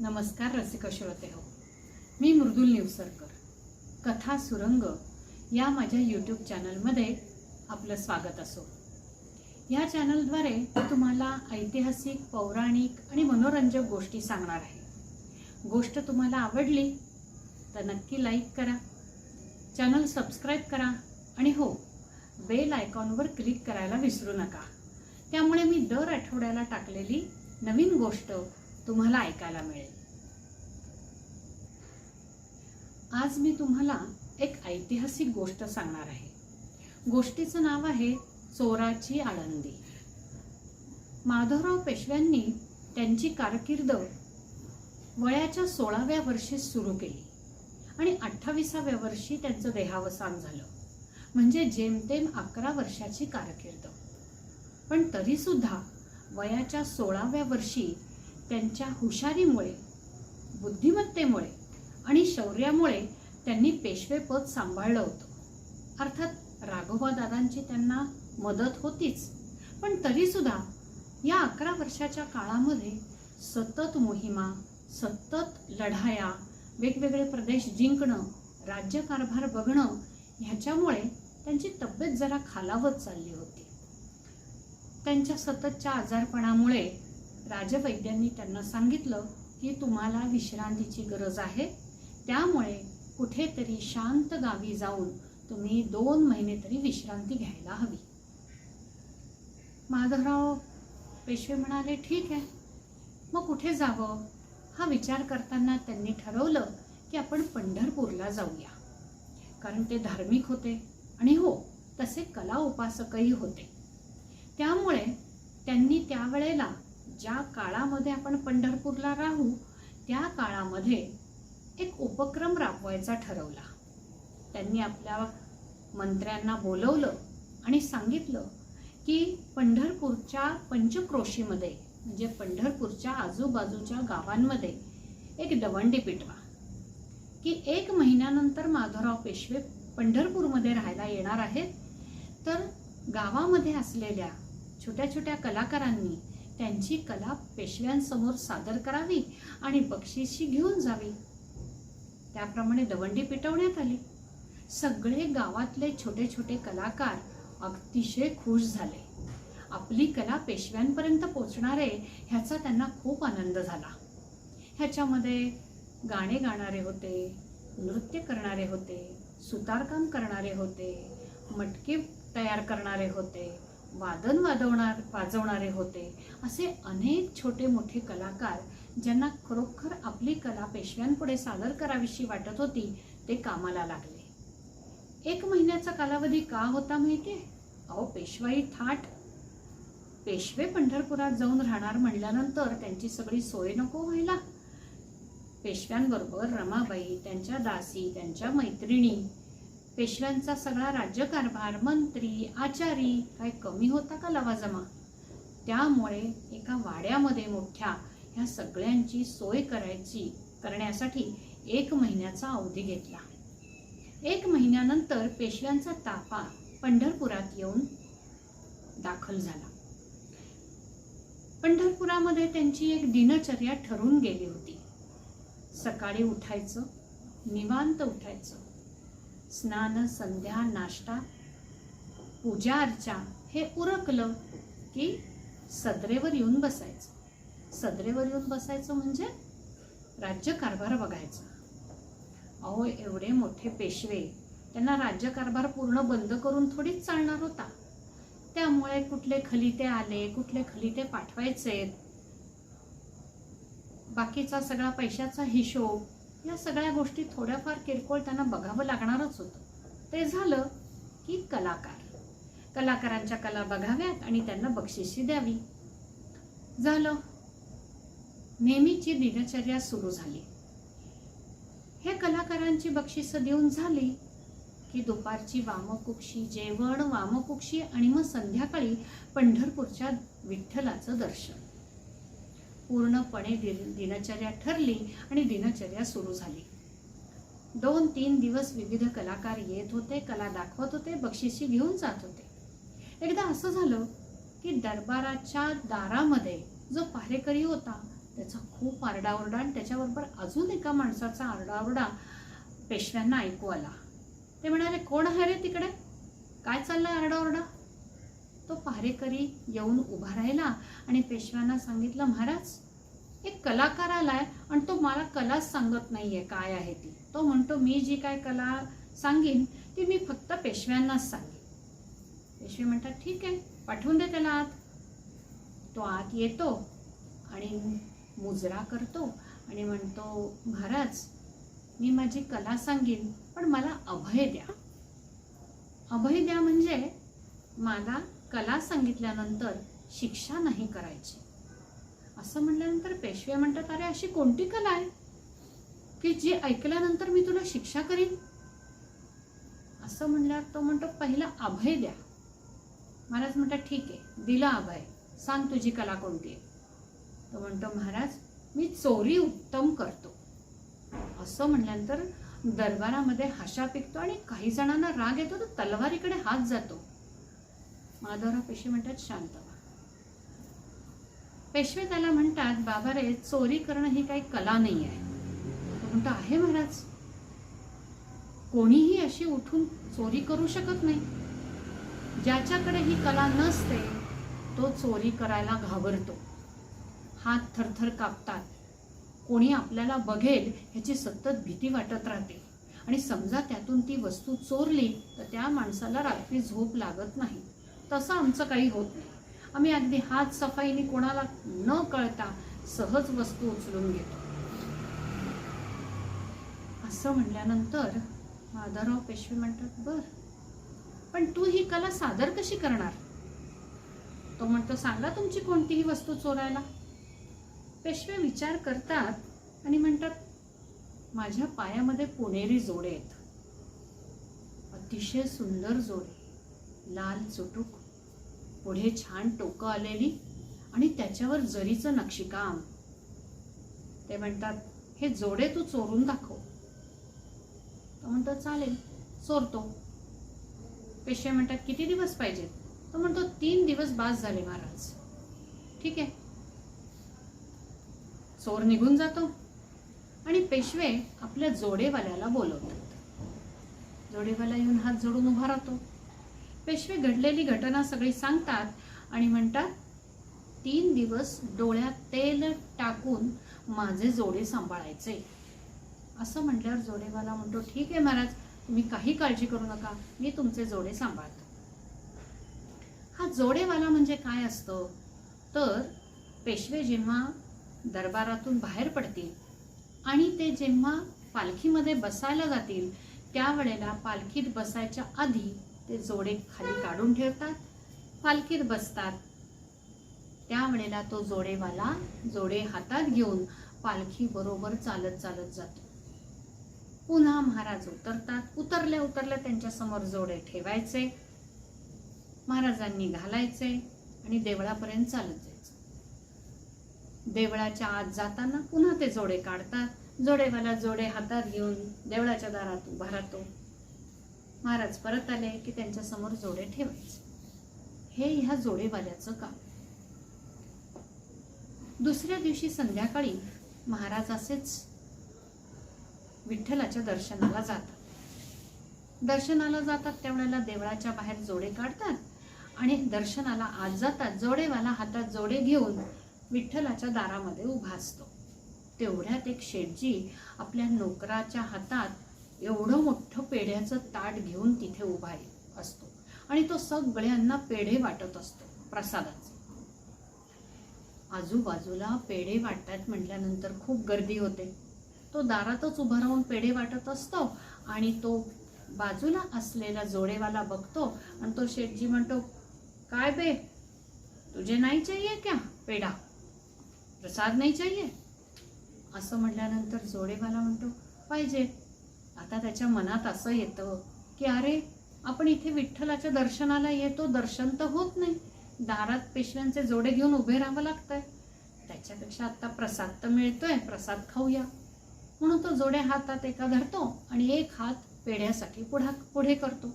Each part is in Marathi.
नमस्कार रसिक श्रोते हो. मी मृदुल निवसरकर. कथा सुरंग या माझ्या यूट्यूब चॅनलमध्ये आपलं स्वागत असो. या चॅनलद्वारे मी तुम्हाला ऐतिहासिक पौराणिक आणि मनोरंजक गोष्टी सांगणार आहे. गोष्ट तुम्हाला आवडली तर नक्की लाईक करा. चॅनल सबस्क्राईब करा आणि हो बेल आयकॉनवर क्लिक करायला विसरू नका. त्यामुळे मी दर आठवड्याला टाकलेली नवीन गोष्ट तुम्हाला ऐकायला मिळेल. आज मी तुम्हाला एक ऐतिहासिक गोष्ट सांगणार आहे. गोष्टीचं नाव आहे चोराची आळंदी. माधवराव पेशव्यांनी त्यांची कारकीर्द वयाच्या सोळाव्या वर्षी सुरू केली आणि अठ्ठावीसाव्या वर्षी त्यांचं देहावसान झालं. म्हणजे जेमतेम अकरा वर्षाची कारकीर्द. पण तरीसुद्धा वयाच्या सोळाव्या वर्षी त्यांच्या हुशारीमुळे बुद्धिमत्तेमुळे आणि शौर्यामुळे त्यांनी पेशवेपद सांभाळलं होतं. अर्थात राघोबादादांची त्यांना मदत होतीच. पण तरीसुद्धा या अकरा वर्षाच्या काळामध्ये सतत मोहिमा सतत लढाया वेगवेगळे प्रदेश जिंकणं राज्यकारभार बघणं ह्याच्यामुळे त्यांची तब्येत जरा खालावत चालली होती. त्यांच्या सततच्या आजारपणामुळे राजवैद्यांनी त्यांना सांगितलं की तुम्हाला विश्रांतीची गरज आहे. त्यामुळे कुठेतरी शांत गावी जाऊन तुम्ही दोन महिने तरी विश्रांती घ्यायला हवी. माधवराव पेशवे म्हणाले ठीक आहे. मग कुठे जावं? हा विचार करताना त्यांनी ठरवलं की आपण पंढरपूरला जाऊया. कारण ते धार्मिक होते आणि हो तसे कला उपासकही होते. त्यामुळे त्यांनी त्यावेळेला ज्या काळामध्ये आपण पंढरपूरला राहू त्या काळामध्ये एक उपक्रम राबवायचा ठरवला. त्यांनी आपल्या मंत्र्यांना बोलवलं आणि सांगितलं की पंढरपूरच्या पंचक्रोशीमध्ये म्हणजे पंढरपूरच्या आजूबाजूच्या गावांमध्ये एक दवंडी पिटवा की एक महिन्यानंतर माधवराव पेशवे पंढरपूरमध्ये राहायला येणार आहेत. तर गावामध्ये असलेल्या छोट्या छोट्या कलाकारांनी त्यांची कला पेशव्यांसमोर सादर करावी आणि बक्षिशी घेऊन जावी. त्याप्रमाणे दवंडी पेटवण्यात आली. सगळे गावातले छोटे छोटे कलाकार अतिशय खुश झाले. आपली कला पेशव्यांपर्यंत पोचणारे ह्याचा त्यांना खूप आनंद झाला. ह्याच्यामध्ये गाणे गाणारे होते नृत्य करणारे होते सुतारकाम करणारे होते मटके तयार करणारे होते वादन वाजवणार वाजवणारे होते. असे अनेक छोटे मोठे कलाकार ज्यांना खरोखर आपली कला पेशव्यांपुढे सादर करावीशी वाटत होती ते कामाला लागले. एक महिन्याचा कालावधी का होता माहितीये? अहो पेशवाई थाट. पेशवे पंढरपुरात जाऊन राहणार म्हणल्यानंतर त्यांची सगळी सोय नको व्हायला. पेशव्यांबरोबर रमाबाई त्यांच्या दासी त्यांच्या मैत्रिणी पेशव्यांचा सगळा राज्यकारभार मंत्री आचारी काय कमी होता का लवाजमा? त्यामुळे एका वाड्यामध्ये मोठ्या ह्या सगळ्यांची सोय करायची करण्यासाठी एक महिन्याचा अवधी घेतला. एक महिन्यानंतर पेशव्यांचा ताफा पंढरपुरात येऊन दाखल झाला. पंढरपुरामध्ये त्यांची एक दिनचर्या ठरून गेली होती. सकाळी उठायचं निवांत उठायचं. स्नान संध्या नाश्ता पूजा अर्चा हे उरकलं की सदरेवर येऊन बसायचं. सदरेवर येऊन बसायचं म्हणजे राज्यकारभार बघायचा. अहो एवढे मोठे पेशवे त्यांना राज्यकारभार पूर्ण बंद करून थोडीच चालणार होता. त्यामुळे कुठले खलिते आले कुठले खलिते पाठवायचे बाकीचा सगळा पैशाचा हिशोब या सगळ्या गोष्टी थोड्याफार किरकोळ त्यांना बघावं लागणारच होतं. ते झालं की कलाकार. कलाकारांच्या कला बघाव्यात आणि त्यांना बक्षिशी द्यावी. झालं. नेहमीची दिनचर्या सुरू झाली. हे कलाकारांची बक्षिसं देऊन झाली की दुपारची वामकुक्षी जेवण वामकुक्षी आणि मग संध्याकाळी पंढरपूरच्या विठ्ठलाचं दर्शन. पूर्णपणे दिन दिनचर्या ठरली आणि दिनचर्या सुरू झाली. दोन तीन दिवस विविध कलाकार येत होते कला दाखवत होते बक्षिशी घेऊन जात होते. एकदा असं झालं की दरबाराच्या दारामध्ये जो पहारेकरी होता त्याचा खूप आरडाओरडा आणि त्याच्याबरोबर अजून एका माणसाचा आरडाओरडा पेशव्यांना ऐकू आला. ते म्हणाले कोण आहे रे तिकडे? काय चाललं आरडाओरडा? तो पारेकरी येऊन उभा राहिला आणि पेशव्यांना सांगितलं महाराज एक कलाकार आलाय आणि तो मला कलाच सांगत नाहीये काय आहे ती. तो म्हणतो मी जी काय कला सांगेन ती मी फक्त पेशव्यांनाच सांगेन. पेशवे म्हणतात ठीक आहे पाठवून दे त्याला आत. तो आत येतो आणि मुजरा करतो आणि म्हणतो महाराज मी माझी कला सांगेन पण मला अभय द्या. अभय द्या म्हणजे मला कला सांगितल्यानंतर शिक्षा नाही करायची. असं म्हणल्यानंतर पेशवे म्हणतात अरे अशी कोणती कला आहे? की जी ऐकल्यानंतर मी तुला शिक्षा करीन? असं म्हणल्यावर तो म्हणतो पहिला अभय द्या. महाराज म्हणतात ठीक आहे दिला अभय. सांग तुझी कला कोणती आहे? तो म्हणतो महाराज मी चोरी उत्तम करतो. असं म्हणल्यानंतर दरबारामध्ये हाशा पिकतो आणि काही जणांना राग येतो तर तलवारीकडे हात जातो. माधवराव पेशवे म्हणतात शांत व्हा. पेशवे त्याला म्हणतात बाबा रे चोरी करणं ही काही कला नाही आहे. तो म्हणतो आहे महाराज. कोणीही अशी उठून चोरी करू शकत नाही. ज्याच्याकडे ही कला नसते तो चोरी करायला घाबरतो. हात थरथर कापतात. कोणी आपल्याला बघेल ह्याची सतत भीती वाटत राहते. आणि समजा त्यातून ती वस्तू चोरली तर त्या माणसाला रात्री झोप लागत नाही. तसं आमचं काही होत नाही. आम्ही अगदी हात सफाईने कोणाला न कळता सहज वस्तू उचलून घेतो. असं म्हणल्यानंतर माधवराव पेशवे म्हणतात बर पण तू ही कला सादर कशी करणार? तो म्हणतो सांगा तुमची कोणतीही वस्तू चोरायला. पेशवे विचार करतात आणि म्हणतात माझ्या पायामध्ये पुणेरी जोडे आहेत. अतिशय सुंदर जोडे लाल चुटूक पुढे छान टोकं आलेली आणि त्याच्यावर जरीचं नक्षीकाम. ते म्हणतात हे जोडे तू चोरून दाखव. तो म्हणतो चालेल चोरतो. पेशवे म्हणतात किती दिवस पाहिजेत तो म्हणतो तीन दिवस बास झाले महाराज. ठीक आहे. चोर निघून जातो आणि पेशवे आपल्या जोडेवाल्याला बोलवतात. जोडेवाला येऊन हात जोडून उभा राहतो. पेशवे घडलेली घटना सगळी सांगतात आणि म्हणतात तीन दिवस डोळ्यात तेल टाकून माझे जोडे सांभाळायचे. असं म्हटल्यावर जोडेवाला म्हणतो ठीक आहे महाराज तुम्ही काही काळजी करू नका मी तुमचे जोडे सांभाळतो. हा जोडेवाला म्हणजे काय असतं? तर पेशवे जेव्हा दरबारातून बाहेर पडतील आणि ते जेव्हा पालखीमध्ये बसायला जातील त्यावेळेला पालखीत बसायच्या आधी ते जोडे खाली काढून ठेवतात. पालखीत बसतात. त्यावेळेला तो जोडेवाला जोडे हातात घेऊन पालखी बरोबर चालत चालत जातो. पुन्हा महाराज उतरतात. उतरल्या उतरल्या त्यांच्यासमोर जोडे ठेवायचे. महाराजांनी घालायचे आणि देवळापर्यंत चालत जायचं. देवळाच्या आत जाताना पुन्हा ते जोडे काढतात. जोडेवाला जोडे हातात घेऊन देवळाच्या दारात उभा राहतो. महाराज परत आले की त्यांच्यासमोर जोडे ठेवायचे. हे ह्या जोडेवाल्याचं काम. दुसऱ्या दिवशी संध्याकाळी महाराज असेच विठ्ठलाच्या दर्शनाला जातात. दर्शनाला जातात त्यावेळेला देवळाच्या बाहेर जोडे काढतात आणि दर्शनाला आत जातात. जोडेवाला हातात जोडे घेऊन विठ्ठलाच्या दारामध्ये उभा असतो. तेवढ्यात एक शेटजी आपल्या नोकराच्या हातात एवढं मोठं पेढ्याचं ताट घेऊन तिथे उभा असतो. आणि तो सगळ्यांना पेढे वाटत असतो प्रसादाचे. आजूबाजूला पेढे वाटतात म्हटल्यानंतर खूप गर्दी होते. तो दारातच उभा राहून पेढे वाटत असतो आणि तो बाजूला असलेला जोडेवाला बघतो आणि तो शेठजी म्हणतो काय बे तुझे नाही चाहिए क्या पेढा? प्रसाद नाही चाहिए असं म्हटल्यानंतर जोडेवाला म्हणतो पाहिजे. आता त्याच्या मनात असं येतं की अरे आपण इथे विठ्ठलाच्या दर्शनाला येतो दर्शन तर होत नाही. दारात पेशव्यांचे जोडे घेऊन उभे राहावं लागतंय. त्याच्यापेक्षा आता प्रसाद तर मिळतोय प्रसाद खाऊया. म्हणून तो जोडे हातात एका धरतो आणि एक हात पेढ्यासाठी पुढा पुढे करतो.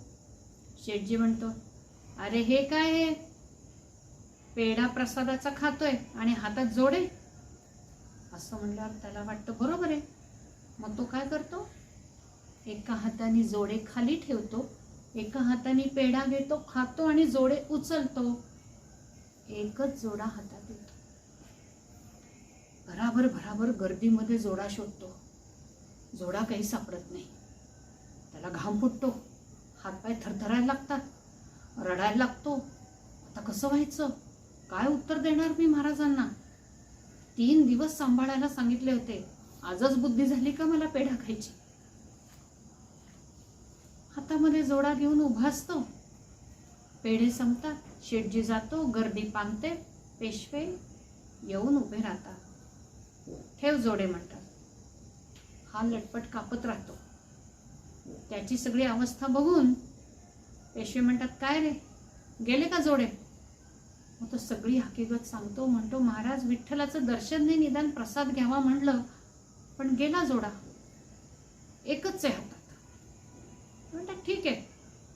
शेठजी म्हणतो अरे हे काय आहे पेढा प्रसादाचा खातोय आणि हातात जोडे? असं म्हणल्यावर त्याला वाटतं बरोबर आहे. मग तो काय करतो? एका हाताने जोडे खाली ठेवतो एका हाताने पेढा घेतो खातो आणि जोडे उचलतो. एकच जोडा हातात येतो. भराभर भराभर गर्दीमध्ये जोडा शोधतो. जोडा काही सापडत नाही. त्याला घाम फुटतो. हातपाय थरथरायला लागतात. रडायला लागतो. आता कसं व्हायचं? काय उत्तर देणार मी महाराजांना? तीन दिवस सांभाळायला सांगितले होते. आजच बुद्धी झाली का मला पेढा खायची? हातामध्ये जोडा घेऊन उभा असतो. पेढे संपतात. शेटजी जातो गर्दी पांगते पेशवे येऊन उभे राहतात. ठेव जोडे म्हणतात. हा लटपट कापत राहतो. त्याची सगळी अवस्था बघून पेशवे म्हणतात काय रे? गेले का जोडे? मग तो सगळी हकीकत सांगतो म्हणतो महाराज विठ्ठलाचं दर्शन नाही निदान प्रसाद घ्यावा म्हणलं पण गेला जोडा. एकच आहे हातात. म्हणतात ठीक आहे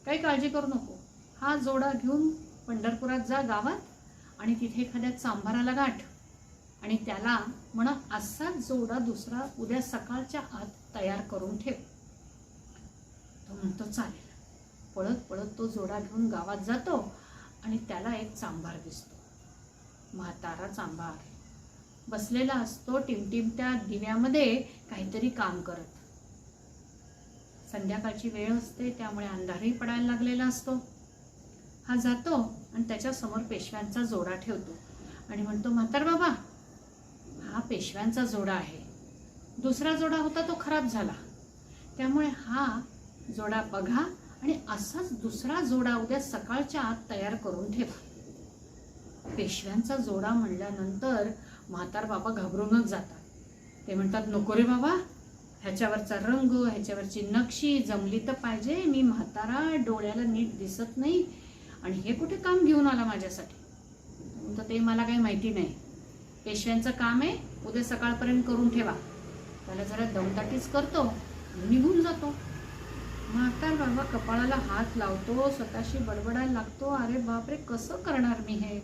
काही काळजी करू नको. हा जोडा घेऊन पंढरपुरात जा गावात आणि तिथे एखाद्या चांभाराला गाठ. आणि त्याला म्हणा असाच जोडा दुसरा उद्या सकाळच्या आत तयार करून ठेव. तो म्हणतो चालेल. पळत पळत तो जोडा घेऊन गावात जातो आणि त्याला एक चांभार दिसतो. म्हातारा चांभार. बसलेला असतो टिमटिमत्या दिव्यामध्ये काहीतरी काम करत. संध्याकाळची वेळ असते त्यामुळे अंधारही पडायला लागलेला असतो. हा जातो आणि त्याच्यासमोर पेशव्यांचा जोडा ठेवतो. आणि म्हणतो म्हातार बाबा हा पेशव्यांचा जोडा आहे. दुसरा जोडा होता तो खराब झाला. त्यामुळे हा जोडा बघा आणि असाच दुसरा जोडा उद्या सकाळच्या आत तयार करून ठेवा. पेशव्यांचा जोडा म्हणल्यानंतर म्हातार बाबा घाबरूनच जातात. ते म्हणतात नको रे बाबा ह्याच्यावरचा रंग ह्याच्यावरची नक्षी जमली तर पाहिजे. मी म्हातारा डोळ्याला नीट दिसत नाही. आणि हे कुठे काम घेऊन आला माझ्यासाठी? तर ते मला काही माहिती नाही. पेशव्यांचं काम आहे. उद्या सकाळपर्यंत करून ठेवा. त्याला जरा दमदाटीच करतो. निघून जातो. म्हातार बाबा कपाळाला हात लावतो. स्वतःशी बडबडायला लागतो. अरे बापरे कसं करणार मी हे?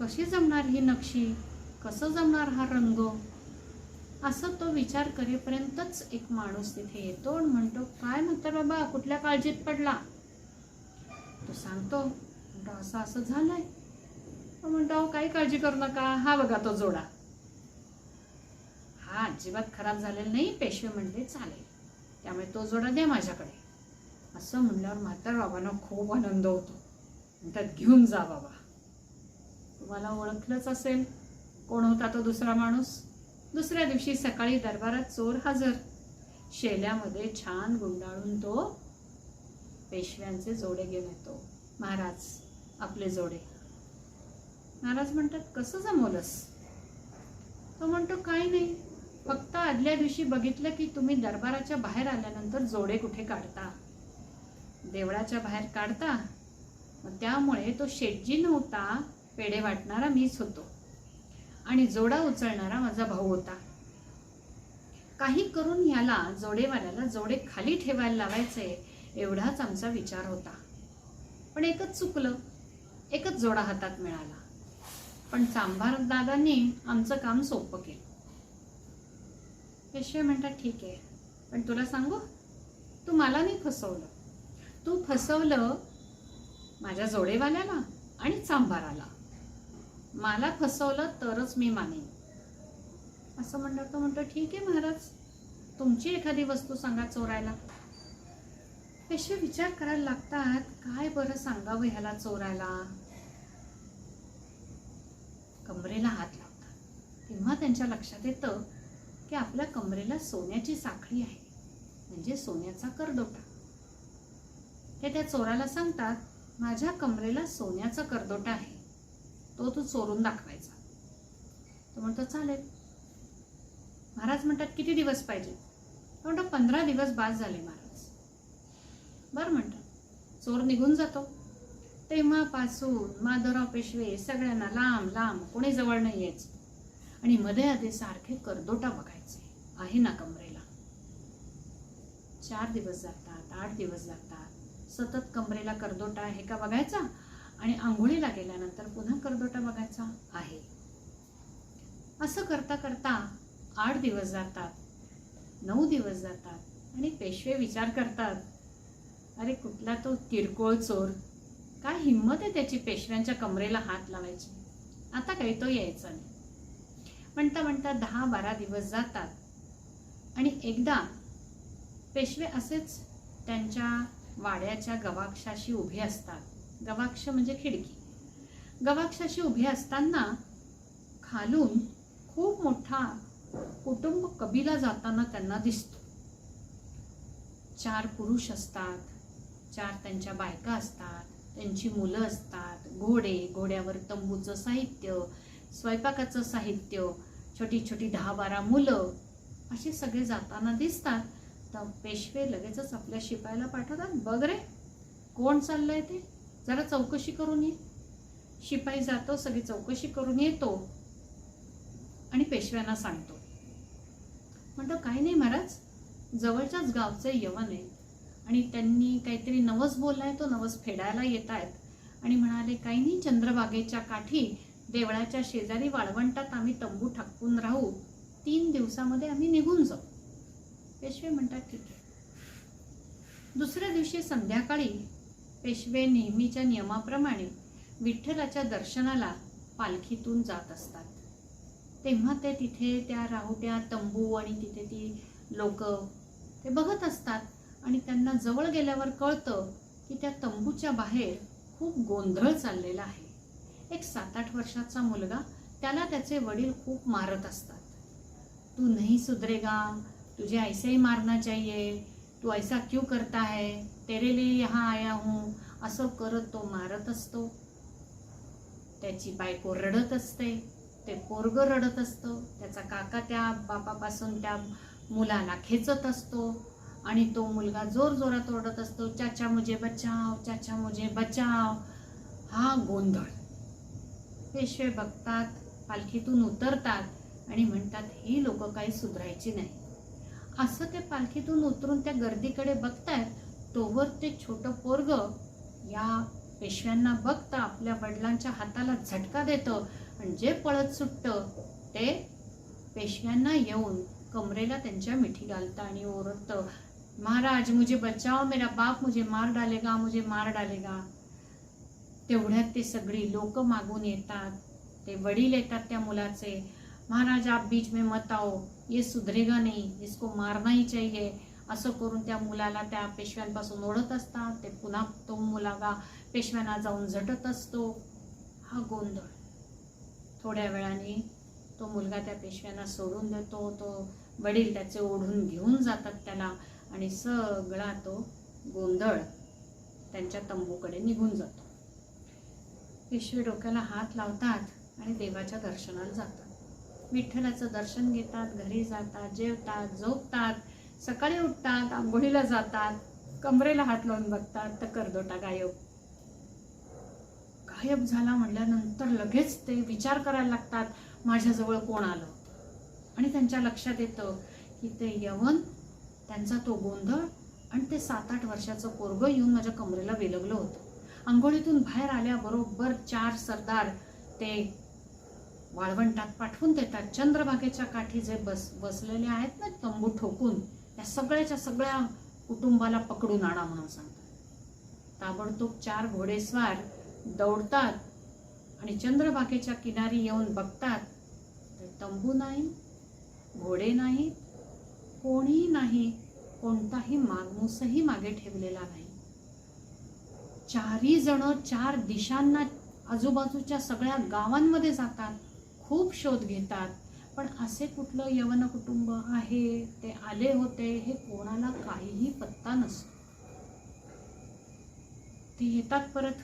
कशी जमणार ही नक्षी? कसं जमणार हा रंग? असं तो विचार करेपर्यंतच एक माणूस तिथे येतो आणि म्हणतो काय म्हणतो बाबा कुठल्या काळजीत पडला? तो सांगतो म्हणतो असं असं झालंय. म्हणतो "अहो, काही काळजी करू नका हा बघा तो जोडा. हा अजिबात खराब झालेला नाही पेशवे म्हणले चालेल त्यामुळे तो जोडा द्या माझ्याकडे. असं म्हणल्यावर म्हातार बाबांना खूप आनंद होतो. म्हणतात घेऊन जा बाबा. तुम्हाला ओळखलंच असेल कोण होता तो दुसरा माणूस? दुसऱ्या दिवशी सकाळी दरबारात चोर हजर. शेल्यामध्ये छान गुंडाळून तो पेशव्यांचे जोडे घेऊन येतो. महाराज आपले जोडे. महाराज म्हणतात कसं जमवलंस? तो म्हणतो काही नाही. फक्त आदल्या दिवशी बघितलं की तुम्ही दरबाराच्या बाहेर आल्यानंतर जोडे कुठे काढता? देवळाच्या बाहेर काढता? त्यामुळे तो शेटजी नव्हता पेढे वाटणारा मीच होतो. आणि जोडा उचलणारा माझा भाऊ होता. काही करून ह्याला जोडेवाल्याला जोडे खाली ठेवायला लावायचे एवढाच आमचा विचार होता. पण एकच चुकलं. एकच जोडा हातात मिळाला. पण चांभार दादांनी आमचं काम सोपं केलं. पेशवे म्हणतात ठीक आहे. पण तुला सांगू? तू मला नाही फसवलं. तू फसवलं माझ्या जोडेवाल्याला आणि चांभाराला. मला फसवलं तरच मी मानेन. असं म्हणलं तो म्हणतो ठीक आहे महाराज तुमची एखादी वस्तू सांगा चोरायला. पेशवे विचार करायला लागतात काय बरं सांगावं ह्याला चोरायला? कमरेला हात लावतात. तेव्हा त्यांच्या लक्षात येतं की आपल्या कमरेला सोन्याची साखळी आहे म्हणजे सोन्याचा करदोटा. ते त्या चोराला सांगतात माझ्या कमरेला सोन्याचा करदोटा आहे. तो तू चोरून दाखवायचा. तो म्हणतो चालेल. महाराज म्हणतात किती दिवस पाहिजे? तो म्हणतो पंधरा दिवस बाद झाले महाराज. बरं म्हणतात. चोर निघून जातो. तेव्हापासून माधवराव पेशवे सगळ्यांना लांब लांब कोणी जवळ नाही यायचं. आणि मध्ये आधी सारखे करदोटा बघायचे आहे ना कमरेला. चार दिवस जातात आठ दिवस जातात. सतत कमरेला करदोटा आहे का बघायचा? आणि आंघोळीला गेल्यानंतर पुन्हा करदोटा बघायचा आहे. असं करता करता आठ दिवस जातात नऊ दिवस जातात आणि पेशवे विचार करतात अरे कुठला तो किरकोळ चोर. काय हिंमत आहे त्याची पेशव्यांच्या कमरेला हात लावायची? आता काही तो यायचा नाही. म्हणता म्हणता दहा बारा दिवस जातात. आणि एकदा पेशवे असेच त्यांच्या वाड्याच्या गवाक्षाशी उभे असतात. गवाक्ष म्हणजे खिडकी. गवाक्षाशी उभे असताना खालून खूप मोठा कुटुंब कबीला जाताना त्यांना दिसतो. चार पुरुष असतात चार त्यांच्या बायका असतात त्यांची मुलं असतात घोडे घोड्यावर तंबूचं साहित्य स्वयंपाकाचं साहित्य छोटी छोटी दहा बारा मुलं असे सगळे जाताना दिसतात. तर पेशवे लगेचच आपल्या शिपायला पाठवतात बघ रे कोण चाललंय ते? जरा चौकशी करून ये. शिपाई जातो सगळी चौकशी करून येतो आणि पेशव्यांना सांगतो. म्हणतो काही नाही महाराज जवळच्याच गावचे यवन आहेत आणि त्यांनी काहीतरी नवस बोललाय तो नवस फेडायला येत आहेत आणि म्हणाले काही नाही चंद्रबागेच्या काठी देवळाच्या शेजारी वाळवंटात आम्ही तंबू टाकून राहू. तीन दिवसामध्ये आम्ही निघून जाऊ. पेशवे म्हणतात ठीक आहे. दुसऱ्या दिवशी संध्याकाळी पेशवे नेहमीच्या नियमाप्रमाणे विठ्ठलाच्या दर्शनाला पालखीतून जात असतात. तेव्हा ते तिथे त्या राहुट्या तंबू आणि तिथे ती लोक ते बघत असतात. आणि त्यांना जवळ गेल्यावर कळतं की त्या तंबूच्या बाहेर खूप गोंधळ चाललेला आहे. एक सात आठ वर्षाचा मुलगा त्याला त्याचे वडील खूप मारत असतात. तू नाही सुधरेगा तुझे ऐसे ही मारना चाहिए तू ऐसा क्यों करता है? तेरे लिए यहाँ आया हूँ। असं करत तो मारत असतो। त्याची बायको रडत असते ते पोरग रडत असतं त्याचा काका त्या बापापासून त्या मुलाला खेचत असतो आणि तो मुलगा जोर जोरात ओरडत असतो चाचा मुझे बचाव चाचा मुझे बचाव हा गोंधळ. पेशवे बघतात पालखीतून उतरतात आणि म्हणतात ही लोक काही सुधरायची नाही. असं ते पालखीतून उतरून त्या गर्दीकडे बघतायत तोवर ते छोटं पोरग या पेशव्यांना बघता आपल्या वडिलांच्या हाताला झटका देतं आणि जे पळत सुटतं ते पेशव्यांना येऊन कमरेला त्यांच्या मिठी घालतं आणि ओरडतं महाराज मुझे बचाओ मेरा बाप मुझे मार डालेगा मुझे मार डालेगा. तेवढ्यात ते सगळी लोक मागून येतात ते वडील येतात त्या मुलाचे महाराज आप बीच में मत आओ ये सुधरेगा नहीं इसको मारना ही चाहिए. असं करून त्या मुलाला त्या पेशव्यांपासून ओढत असतात. ते पुन्हा तो मुलागा पेशव्यांना जाऊन झटत असतो. हा गोंधळ. थोड्या वेळाने तो मुलगा त्या पेशव्यांना सोडून देतो. तो वडील त्याचे ओढून घेऊन जातात त्याला आणि सगळा तो गोंधळ त्यांच्या तंबूकडे निघून जातो. पेशवे डोक्याला हात लावतात आणि देवाच्या दर्शनाला जातात. विठ्ठलाचं दर्शन घेतात घरी जातात जेवतात झोपतात. सकाळी उठतात आंघोळीला जातात कमरेला हात लावून बघतात तर करदोटा गायब. गायब झाला म्हटल्यानंतर लगेच ते विचार करायला लागतात माझ्याजवळ कोण आलं? आणि त्यांच्या लक्षात येतं की ते यवन त्यांचा तो गोंधळ आणि ते सात आठ वर्षाचं पोरग येऊन माझ्या कमरेला वेलगलं होतं. आंघोळीतून बाहेर आल्याबरोबर चार सरदार ते वाळवंटात पाठवून देतात. चंद्रभागेच्या काठी जे बस बसलेले आहेत ना तंबू ठोकून त्या सगळ्याच्या सगळ्या कुटुंबाला पकडून आणा म्हणून सांगतात. ताबडतोब चार घोडेस्वार दौडतात आणि चंद्रभागेच्या किनारी येऊन बघतात तर तंबू नाही घोडे नाही कोणीही नाही कोणताही मागमूसही मागे ठेवलेला नाही. चारही जण चार दिशांना आजूबाजूच्या सगळ्या गावांमध्ये जातात खूप शोध घेतात पण असे कुठलं यवन कुटुंब आहे ते आले होते हे कोणाला काहीही पत्ता नसतो. ते येतात परत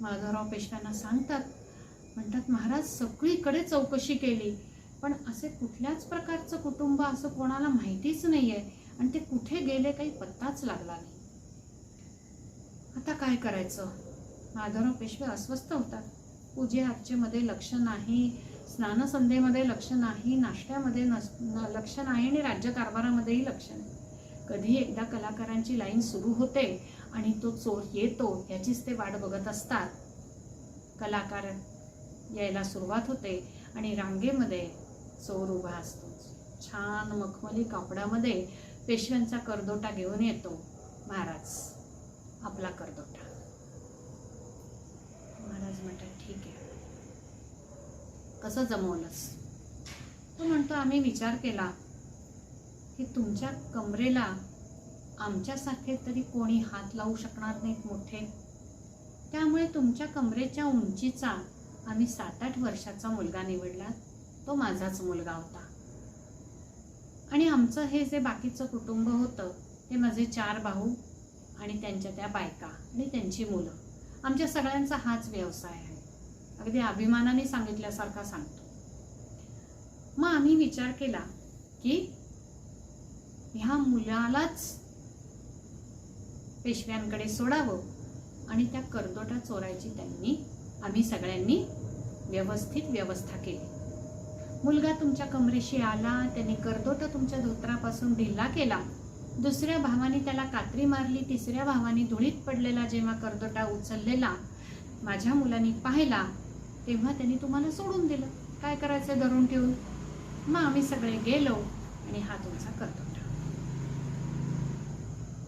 माधवराव पेशव्यांना सांगतात. म्हणतात महाराज सगळीकडे चौकशी केली पण असे कुठल्याच प्रकारचं कुटुंब असं कोणाला माहितीच नाही आहे आणि ते कुठे गेले काही पत्ताच लागला नाही. आता काय करायचं? माधवराव पेशवे अस्वस्थ होतात. पूजे अर्चेमध्ये लक्ष नाही. स्नानसंध्येमध्ये लक्ष नाही नाश्त्यामध्ये नस न- लक्ष नाही आणि राज्यकारभारामध्येही लक्ष नाही. कधी एकदा कलाकारांची लाईन सुरू होते आणि तो चोर येतो याचीच ते वाट बघत असतात. कलाकार यायला सुरुवात होते आणि रांगेमध्ये चोर उभा असतो. छान मखमली कापडामध्ये पेशव्यांचा करदोटा घेऊन येतो. महाराज आपला करदोटा. महाराज म्हणतात ठीक आहे. कसं जमवलंस? तो म्हणतो आम्ही विचार केला की तुमच्या कमरेला आमच्यासारखे तरी कोणी हात लावू शकणार नाहीत मोठे. त्यामुळे तुमच्या कमरेच्या उंचीचा आम्ही सात आठ वर्षाचा मुलगा निवडला. तो माझाच मुलगा होता. आणि आमचं हे जे बाकीचं कुटुंब होतं ते माझे चार भाऊ आणि त्यांच्या त्या बायका आणि त्यांची मुलं. आमच्या सगळ्यांचा हाच व्यवसाय आहे. अगदी अभिमानाने सांगितल्यासारखा सांगतो. मग आम्ही विचार केला की ह्या मुलालाच पेशव्यांकडे सोडावं आणि त्या करदोटा चोरायची त्यांनी आम्ही सगळ्यांनी व्यवस्थित व्यवस्था केली. मुलगा तुमच्या कमरेशी आला त्याने करदोटा तुमच्या धोत्रापासून ढिल्ला केला. दुसऱ्या भावाने त्याला कात्री मारली तिसऱ्या भावाने धुळीत पडलेला जेव्हा करदोटा उचललेला माझ्या मुलांनी पाहिला तेव्हा त्यांनी तुम्हाला सोडून दिलं. काय करायचं धरून ठेवून? मग आम्ही सगळे गेलो आणि हा तुमचा करदोटा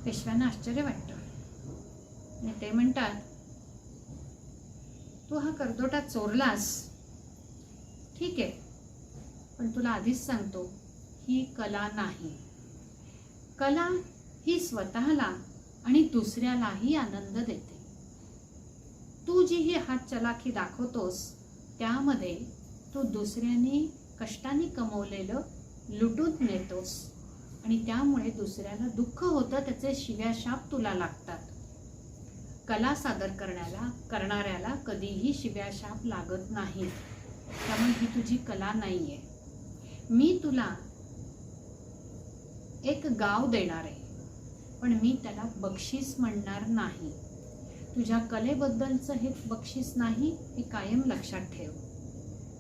पेशव्यांना आश्चर्य वाटतं. आणि ते म्हणतात तू हा करदोटा चोरलास. ठीक आहे. पण तुला आधीच सांगतो ही कला नाही. कला ही स्वतःला आणि दुसऱ्यालाही आनंद देते. तू जी ही हात चलाखी दाखवतोस त्यामध्ये तू दुसऱ्याने कष्टाने कमवलेलं लुटून नेतोस. आणि त्यामुळे दुसऱ्याला दुःख होतं त्याचे शिव्याशाप तुला लागतात. कला सादर करण्याला करणाऱ्याला कधीही शिव्याशाप लागत नाही. त्यामुळे ही तुझी कला नाहीये. मी तुला एक गाव देणार आहे पण मी त्याला बक्षीस म्हणणार नाही. तुझ्या कलेबद्दलचं हे बक्षीस नाही हे कायम लक्षात ठेव.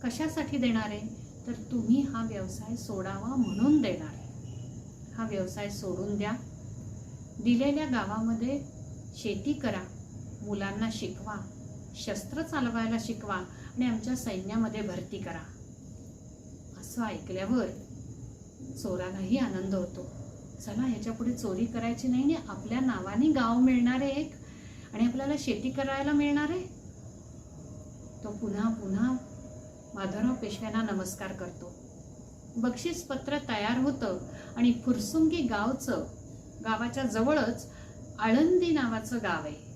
कशासाठी देणार आहे? तर तुम्ही हा व्यवसाय सोडावा म्हणून देणार आहे. हा व्यवसाय सोडून द्या. दिलेल्या गावामध्ये शेती करा. मुलांना शिकवा. शस्त्र चालवायला शिकवा आणि आमच्या सैन्यामध्ये भरती करा. असं ऐकल्यावर चोरालाही आनंद होतो. चला ह्याच्यापुढे चोरी करायची नाही आणि आपल्या नावाने गाव मिळणारे एक आणि आपल्याला शेती करायला मिळणार आहे? तो पुन्हा पुन्हा माधवराव पेशव्यांना नमस्कार करतो. बक्षीस पत्र तयार होतं आणि फुरसुंगी गावचं गावाच्या जवळच आळंदी नावाचं गाव आहे.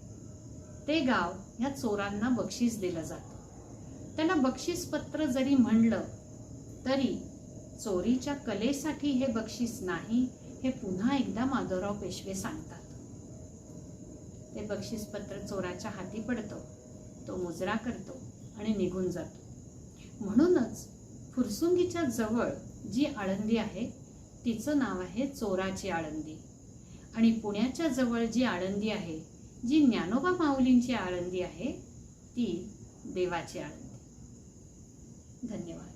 ते गाव ह्या चोरांना बक्षीस दिलं जातं. त्यांना बक्षीस पत्र जरी म्हणलं तरी चोरीच्या कलेसाठी हे बक्षीस नाही हे पुन्हा एकदा माधवराव पेशवे सांगतात. ते बक्षीसपत्र चोराच्या हाती पडतं. तो मुजरा करतो आणि निघून जातो. म्हणूनच फुरसुंगीच्या जवळ जी आळंदी आहे तिचं नाव आहे चोराची आळंदी. आणि पुण्याच्या जवळ जी आळंदी आहे जी ज्ञानोबा माऊलींची आळंदी आहे ती देवाची आळंदी. धन्यवाद.